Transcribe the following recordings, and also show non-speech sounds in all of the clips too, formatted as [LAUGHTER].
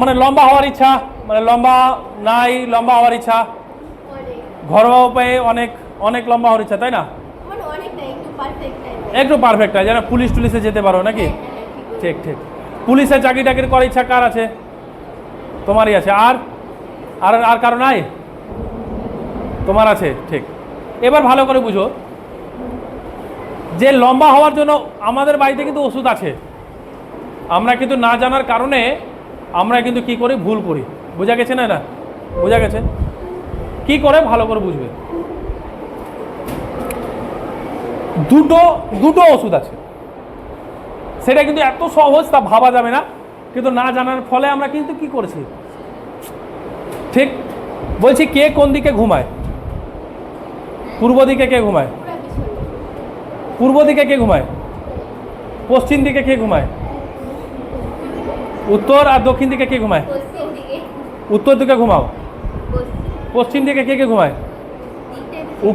মানে লম্বা হওয়ার ইচ্ছা মানে লম্বা নাই লম্বা হওয়ার ইচ্ছা। ঘরোয়া উপায়ে অনেক অনেক লম্বা হওয়ার ইচ্ছা তাই না? মানে একটু পারফেক্ট একটু পারফেক্ট হয় যেন পুলিশ টুলিশে যেতে পারো নাকি? ঠিক ঠিক। পুলিশে চাকরি টাকরি করার ইচ্ছা কার আছে? তোমারই আছে। আর আর আর কারও নাই? তোমার আছে ঠিক। এবার ভালো করে বুঝো। যে লম্বা হওয়ার জন্য আমাদের বাড়িতে কিন্তু ওষুধ আছে। আমরা কিন্তু না জানার কারণে আমরা কিন্তু কি করি? ভুল করি। বোঝা গেছে না না বোঝা গেছে? কি করে? ভালো করে বুঝবে। দুটো দুটো ওষুধ আছে। সেটা কিন্তু এত সহজ তা ভাবা যাবে না। কিন্তু না জানার ফলে আমরা কিন্তু কি করেছি? ঠিক? বলছি কে কোন দিকে ঘুমায়? পূর্ব দিকে কে ঘুমায়? পূর্ব দিকে কে ঘুমায়? পশ্চিম দিকে কে ঘুমায়? উত্তর আর দক্ষিণ দিকে কে ঘুমায়? উত্তর দিকে ঘুমাও। পশ্চিম। দিকে কে কে ঘুমায়?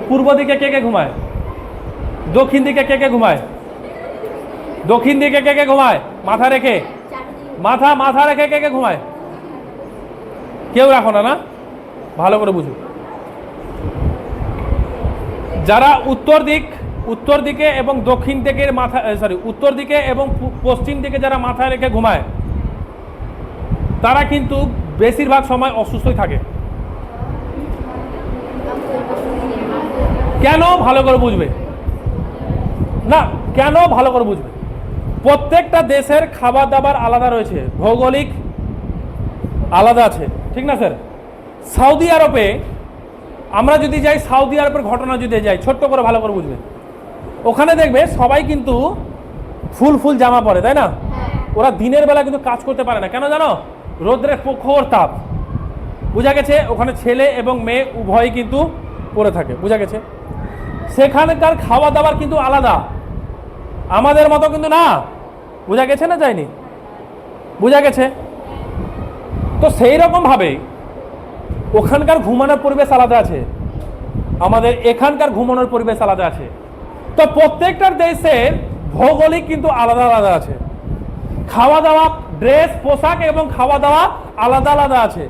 পূর্ব দিকে কে কে ঘুমায়? দক্ষিণ দিকে কে কে ঘুমায়? দক্ষিণ দিকে কে কে ঘুমায়? মাথা রেখে। মাথা মাথা রেখে কে কে ঘুমায়? কেউ রাখো না না? ভালো করে বুঝো। যারা উত্তর দিক উত্তর দিকে এবং দক্ষিণ দিকের মাথা সরি উত্তর দিকে এবং পশ্চিম দিকে যারা মাথা রেখে ঘুমায় তারা কিন্তু বেশিরভাগ সময় অসুস্থই থাকে। কেন ভালো করে বুঝবে? না কেন ভালো করে বুঝবে? প্রত্যেকটা দেশের খাবার দাবার আলাদা রয়েছে ভৌগোলিক আলাদা আছে ঠিক না স্যার? সৌদি আরবে আমরা যদি যাই সৌদি আরবের ঘটনা যদি যাই ছোট্ট করে ভালো করে বুঝবে। ওখানে দেখবে সবাই কিন্তু ফুল ফুল জামা পরে তাই না? ওরা দিনের বেলা কিন্তু কাজ করতে পারে না। কেন জানো? রোদ্রের প্রখর তাপ। বোঝা গেছে ওখানে ছেলে এবং মেয়ে উভয়ই কিন্তু পরে থাকে, বোঝা গেছে? সেখানকার খাওয়া দাওয়ার কিন্তু আলাদা। আমাদের মতো কিন্তু না। বোঝা গেছে না যায়নি? বোঝা গেছে? তো সেই রকমভাবে ওখানকার ঘুমানোর পরিবেশ আলাদা আছে। আমাদের এখানকার ঘুমানোর পরিবেশ আলাদা আছে। তো প্রত্যেকটার দেশের ভৌগোলিক কিন্তু আলাদা আলাদা আছে। খাওয়া দাওয়া ড্রেস, পোশাক এবং খাওয়া দাওয়া আলাদা আলাদা আছে।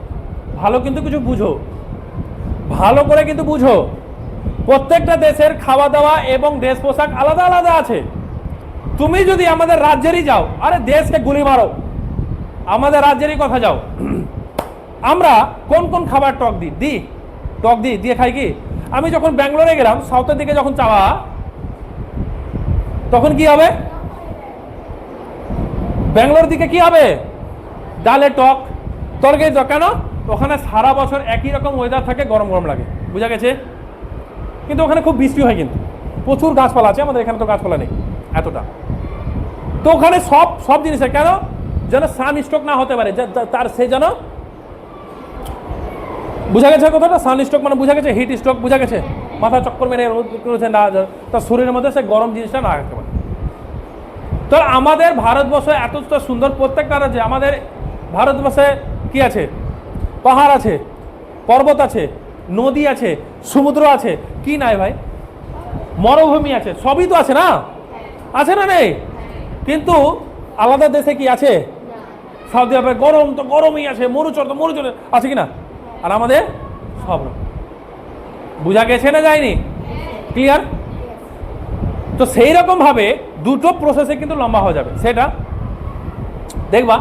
ভালো কিন্তু কিছু বুঝো। ভালো করে কিন্তু বুঝো। প্রত্যেকটা দেশের খাওয়া দাওয়া এবং ড্রেস, পোশাক আলাদা আলাদা আছে। তুমি যদি আমাদের রাজ্যেরই যাও, আরে দেশকে গুলি মারো। আমাদের রাজ্যেরই কথা যাও। [CLEARS THROAT] আমরা কোন কোন খাবার টক দিই? দিই? টক দিই? দিয়ে খাই কি? আমি যখন ব্যাঙ্গালোরে গেলাম সাউথের দিকে যখন চাওয়া, তখন কি হবে? ব্যাঙ্গালোর দিকে কি হবে ডালে টক তরকারি কেন ওখানে সারা বছর একই রকম ওয়েদার থাকে গরম গরম লাগে বুঝা গেছে কিন্তু ওখানে খুব বৃষ্টি হয় কিন্তু প্রচুর গাছপালা আছে আমাদের এখানে তো গাছপালা নেই এতটা তো ওখানে সব সব জিনিসের কেন যেন সান স্ট্রোক না হতে পারে তার সে যেন বুঝা গেছে কথাটা সান স্ট্রোক মানে বুঝা গেছে হিট স্ট্রোক বুঝা গেছে মাথা চক্কর মেরে রোদ করেছে না তার শরীরের মধ্যে সে গরম জিনিসটা না রাখতে পারে তো আমাদের ভারতবর্ষ এতটা সুন্দর প্রত্যেকটা রাজ্যে, আমাদের ভারতবর্ষে কি আছে? পাহাড় আছে, পর্বত আছে, নদী আছে, সমুদ্র আছে, কি নাই ভাই? মরুভূমি আছে, সবই তো আছে না? আছে না নেই? কিন্তু আলাদা দেশে কি আছে? সৌদি আরবে গরম তো গরমই আছে, মরুচর তো মরুচর, আছে কি না? আর আমাদের সব। বুঝা গেছে না যায়নি? ক্লিয়ার তো সেই রকম ভাবে দুটো প্রসেসে কিন্তু লম্বা হয়ে যাবে। সেটা দেখবা,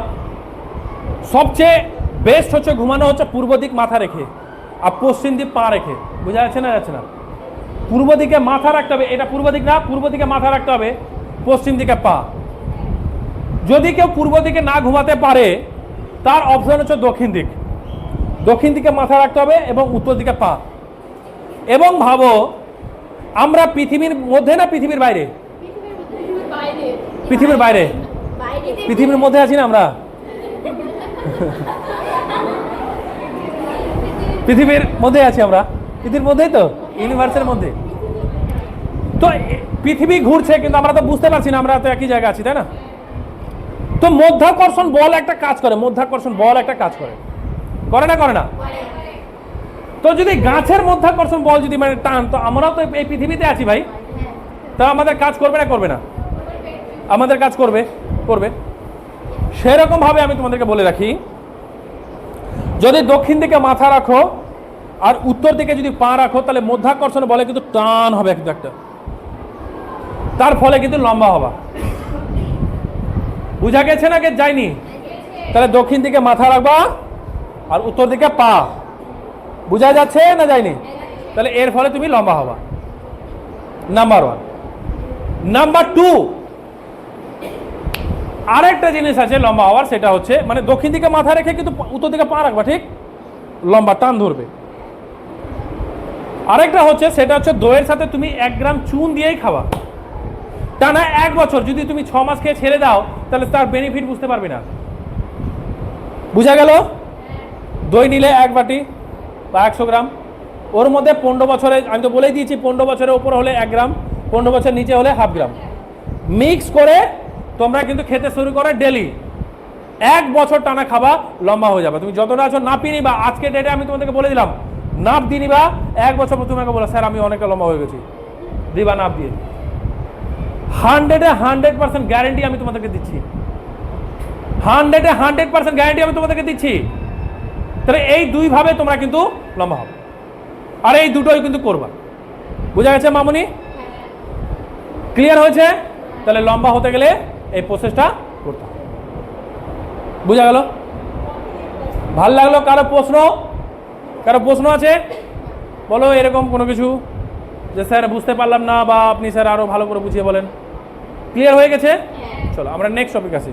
সবচেয়ে বেস্ট হচ্ছে ঘুমানো হচ্ছে পূর্ব দিক মাথা রেখে আর পশ্চিম দিক পা রেখে। বোঝা যাচ্ছে না যাচ্ছে না? পূর্ব দিকে মাথা রাখতে হবে, এটা পূর্ব দিক না, পূর্ব দিকে মাথা রাখতে হবে, পশ্চিম দিকে পা। যদি কেউ পূর্ব দিকে না ঘুমাতে পারে, তার অপশন হচ্ছে দক্ষিণ দিক। দক্ষিণ দিকে মাথা রাখতে হবে এবং উত্তর দিকে পা। এবং ভাবো, আমরা পৃথিবীর মধ্যে না পৃথিবীর বাইরে? পৃথিবীর বাইরে? পৃথিবীর মধ্যে আছি না আমরা? পৃথিবীর মধ্যে আছি আমরা। পৃথিবীর মধ্যেই তো? ইউনিভার্সের মধ্যে। তো পৃথিবী ঘুরছে কিন্তু আমরা তো বুঝতে পারছি না আমরা তো একই জায়গায় আছি তাই না? তো মধ্যাকর্ষণ বল একটা কাজ করে মধ্যাকর্ষণ বল একটা কাজ করে। করে না করে না? তো যদি গাছের মধ্যাকর্ষণ বল যদি মানে টান তো আমরাও তো এই পৃথিবীতে আছি ভাই। তা আমাদের কাজ করবে না করবে না? আমাদের কাজ করবে করবে। সেরকম ভাবে আমি তোমাদেরকে বলে রাখি, যদি দক্ষিণ দিকে মাথা রাখো আর উত্তর দিকে যদি পা রাখো, তাহলে মধ্যাকর্ষণ বলে কিন্তু টান হবে কিন্তু একটা। তার ফলে কিন্তু লম্বা হবা। বুঝা গেছে না কে যায়নি? তাহলে দক্ষিণ দিকে মাথা রাখবা আর উত্তর দিকে পা। বুঝা যাচ্ছে না যায়নি? তাহলে এর ফলে তুমি লম্বা হবা। নাম্বার ওয়ান নাম্বার টু আরেকটা জিনিস আছে লম্বা হওয়ার, সেটা হচ্ছে মানে দক্ষিণ দিকে মাথা রেখে কিন্তু উত্তর দিকে পা রাখবা, ঠিক? লম্বা টান ধরবে। আরেকটা হচ্ছে, সেটা হচ্ছে দইয়ের সাথে তুমি এক গ্রাম চুন দিয়েই খাওয়া টানা এক বছর যদি তুমি ছ মাস খেয়ে ছেড়ে দাও, তাহলে তার বেনিফিট বুঝতে পারবে না। বুঝা গেল? দই নিলে এক বাটি বা একশো গ্রাম। ওর মধ্যে পনেরো বছরে আমি তো বলেই দিয়েছি, পনেরো বছরের উপর হলে এক গ্রাম, পনেরো বছর নিচে হলে হাফ গ্রাম। মিক্স করে তোমরা কিন্তু খেতে শুরু করো ডেলি এক বছর টানা খাবা লম্বা হয়ে যাবে। তুমি যতটা আছো নাপি নিবা। আজকে ডেটে আমি তোমাদেরকে বলে দিলাম নাপ দিয়ে নিবা। এক বছর পর তুমি আমাকে বলো স্যার আমি অনেকটা লম্বা হয়ে গেছি। দিবা নাপ দিয়ে। হান্ড্রেডে হান্ড্রেড পার্সেন্ট গ্যারেন্টি আমি তোমাদেরকে দিচ্ছি। হান্ড্রেডে হান্ড্রেড পার্সেন্ট গ্যারেন্টি আমি তোমাদেরকে দিচ্ছি। তাহলে এই দুইভাবে তোমরা কিন্তু লম্বা হবে। আর এই দুটোই কিন্তু করবা। বোঝা গেছে মামুনি? ক্লিয়ার হয়েছে? তাহলে লম্বা হতে গেলে এই প্রসেসটা করতে হবে। বোঝা গেল? ভালো লাগল কারও প্রশ্ন? কারও প্রশ্ন আছে? বলো এরকম কোনো কিছু যে স্যার বুঝতে পারলাম না বা আপনি স্যার আরও ভালো করে বুঝিয়ে বলেন। ক্লিয়ার হয়ে গেছে? চলো আমরা নেক্সট টপিক আসি।